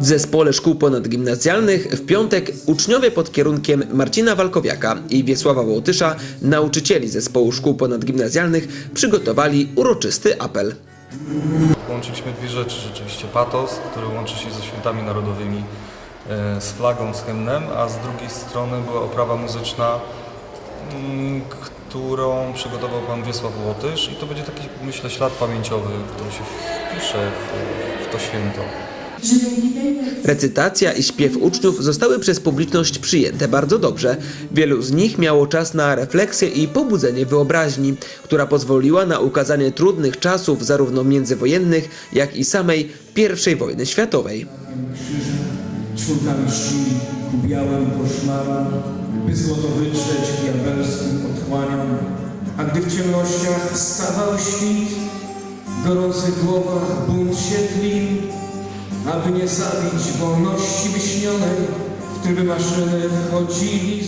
W zespole szkół ponadgimnazjalnych w piątek uczniowie pod kierunkiem Marcina Walkowiaka i Wiesława Wołtysza, nauczycieli zespołu szkół ponadgimnazjalnych, przygotowali uroczysty apel. Łączyliśmy dwie rzeczy, rzeczywiście patos, który łączy się ze świętami narodowymi, e, z flagą, z hymnem, a z drugiej strony była oprawa muzyczna, mm, którą przygotował pan Wiesław Łotysz i to będzie taki, myślę, ślad pamięciowy, który się wpisze w, w to święto. Recytacja i śpiew uczniów zostały przez publiczność przyjęte bardzo dobrze. Wielu z nich miało czas na refleksję i pobudzenie wyobraźni, która pozwoliła na ukazanie trudnych czasów zarówno międzywojennych, jak i samej I wojny światowej. czwórkami szli ku białym koszmarom, by złoto diabelskim otchłaniom. A gdy w ciemnościach wstawał świt, w gorących głowach bunt się tlił, aby nie zabić wolności wyśnionej, w tryby maszyny wchodzili